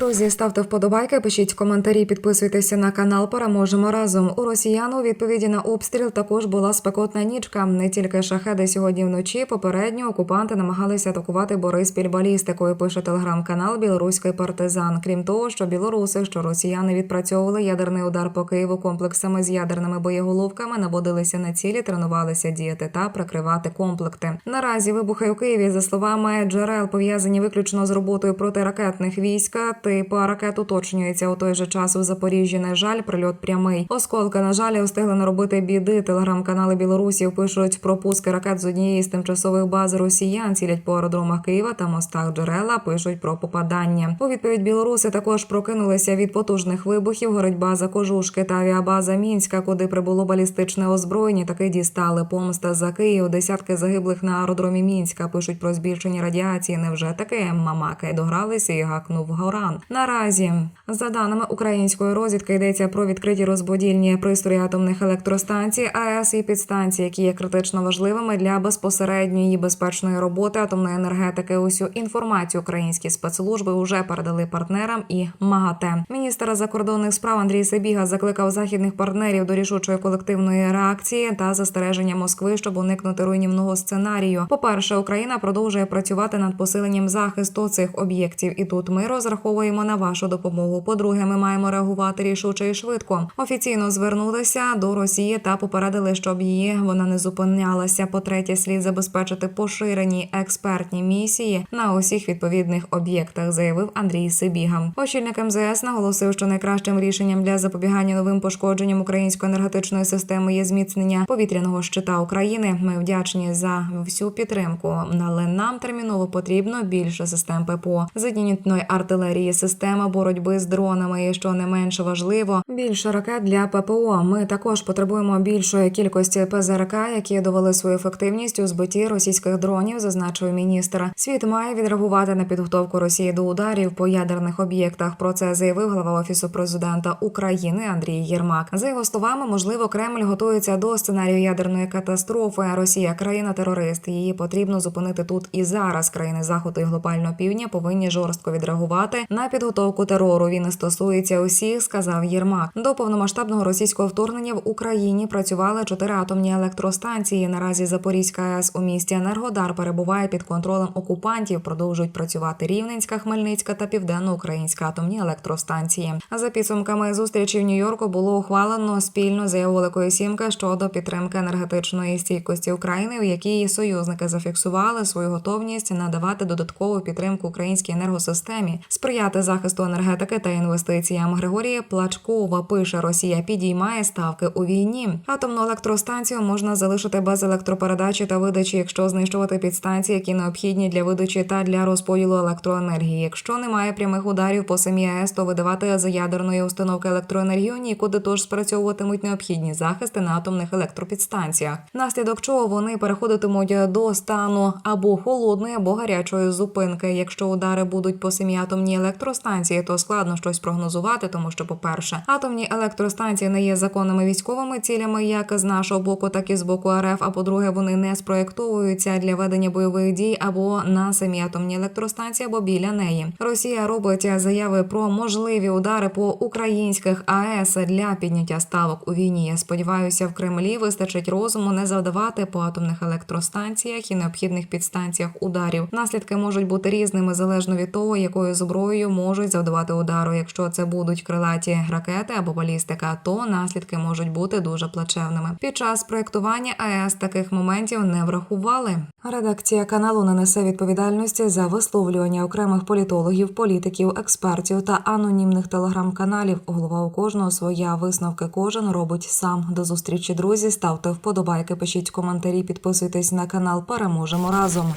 Друзі, ставте вподобайки, пишіть коментарі, підписуйтеся на канал. Переможемо разом. У росіян у відповіді на обстріл також була спекотна нічка. Не тільки шахеди сьогодні вночі. Попередньо окупанти намагалися атакувати Бориспіль балістикою. Пише телеграм-канал Білоруський партизан. Крім того, що білоруси, що росіяни відпрацьовували ядерний удар по Києву комплексами з ядерними боєголовками, наводилися на цілі, тренувалися діяти та прикривати комплекти. Наразі вибухи у Києві, за словами джерел, пов'язані виключно з роботою протиракетних військ. Типу ракет уточнюється у той же час у Запоріжжі. На жаль, прильот прямий. Осколка, на жаль, встигли наробити біди. Телеграм-канали білорусів пишуть про пуски ракет з однієї з тимчасових баз росіян. Цілять по аеродромах Києва та мостах джерела. Пишуть про попадання. У відповідь білоруси також прокинулися від потужних вибухів. Горить база Кожушки та авіабаза Мінська, куди прибуло балістичне озброєння. Таки дістали помста за Київ. Десятки загиблих на аеродромі Мінська. Пишуть про збільшення радіації. Невже таке мамаки догралися і гакнув Горан. Наразі, за даними української розвідки, йдеться про відкриті розподільні пристрої атомних електростанцій АЕС і підстанцій, які є критично важливими для безпосередньої безпечної роботи атомної енергетики. Усю інформацію українські спецслужби вже передали партнерам і МАГАТЕ. Міністр закордонних справ Андрій Сибіга закликав західних партнерів до рішучої колективної реакції та застереження Москви, щоб уникнути руйнівного сценарію. По перше, Україна продовжує працювати над посиленням захисту цих об'єктів, і тут ми розраховуємо на вашу допомогу. По-друге, ми маємо реагувати рішуче і швидко. Офіційно звернулися до Росії та попередили, щоб її вона не зупинялася. По-третє, слід забезпечити поширені експертні місії на усіх відповідних об'єктах, заявив Андрій Сибіга. Очільник МЗС наголосив, що найкращим рішенням для запобігання новим пошкодженням української енергетичної системи є зміцнення повітряного щита України. Ми вдячні за всю підтримку, але нам терміново потрібно більше систем ППО, зенітної артилерії, система боротьби з дронами. І що не менш важливо, більше ракет для ППО. Ми також потребуємо більшої кількості ПЗРК, які довели свою ефективність у збитті російських дронів, зазначив міністр. Світ має відреагувати на підготовку Росії до ударів по ядерних об'єктах. Про це заявив глава офісу президента України Андрій Єрмак. За його словами, можливо, Кремль готується до сценарію ядерної катастрофи. Росія країна терорист. Її потрібно зупинити тут і зараз. Країни заходу і глобального півдня повинні жорстко відреагувати на підготовку терору. Він не стосується усіх, сказав Єрмак. До повномасштабного російського вторгнення в Україні працювали чотири атомні електростанції. Наразі Запорізька АЕС у місті Енергодар перебуває під контролем окупантів. Продовжують працювати Рівненська, Хмельницька та Південноукраїнська атомні електростанції. За підсумками зустрічі в Нью-Йорку було ухвалено спільну заяву Великої Сімки щодо підтримки енергетичної стійкості України, в якій союзники зафіксували свою готовність надавати додаткову підтримку українській енергосистемі, сприяти захисту енергетики та інвестиціям. Григорій Плачкова пише: Росія підіймає ставки у війні. Атомну електростанцію можна залишити без електропередачі та видачі, якщо знищувати підстанції, які необхідні для видачі та для розподілу електроенергії. Якщо немає прямих ударів по самій АЕС, то видавати з ядерної установки електроенергію нікуди тож спрацьовуватимуть необхідні захисти на атомних електропідстанціях. Наслідок чого вони переходитимуть до стану або холодної, або гарячої зупинки. Якщо удари будуть по самій атомній електростанції, то складно щось прогнозувати, тому що, по-перше, атомні електростанції не є законними військовими цілями, як з нашого боку, так і з боку РФ. А по-друге, вони не спроєктовуються для ведення бойових дій або на самій атомній електростанції, або біля неї. Росія робить заяви про можливі удари по українських АЕС для підняття ставок у війні. Я сподіваюся, в Кремлі вистачить розуму не завдавати по атомних електростанціях і необхідних підстанціях ударів. Наслідки можуть бути різними залежно від того, якою зброєю можуть завдавати удару. Якщо це будуть крилаті ракети або балістика, то наслідки можуть бути дуже плачевними. Під час проектування АЕС таких моментів не врахували. Редакція каналу не несе відповідальності за висловлювання окремих політологів, політиків, експертів та анонімних телеграм-каналів. Голова у кожного своя висновки кожен робить сам. До зустрічі, друзі. Ставте вподобайки, пишіть коментарі, підписуйтесь на канал. Переможемо разом.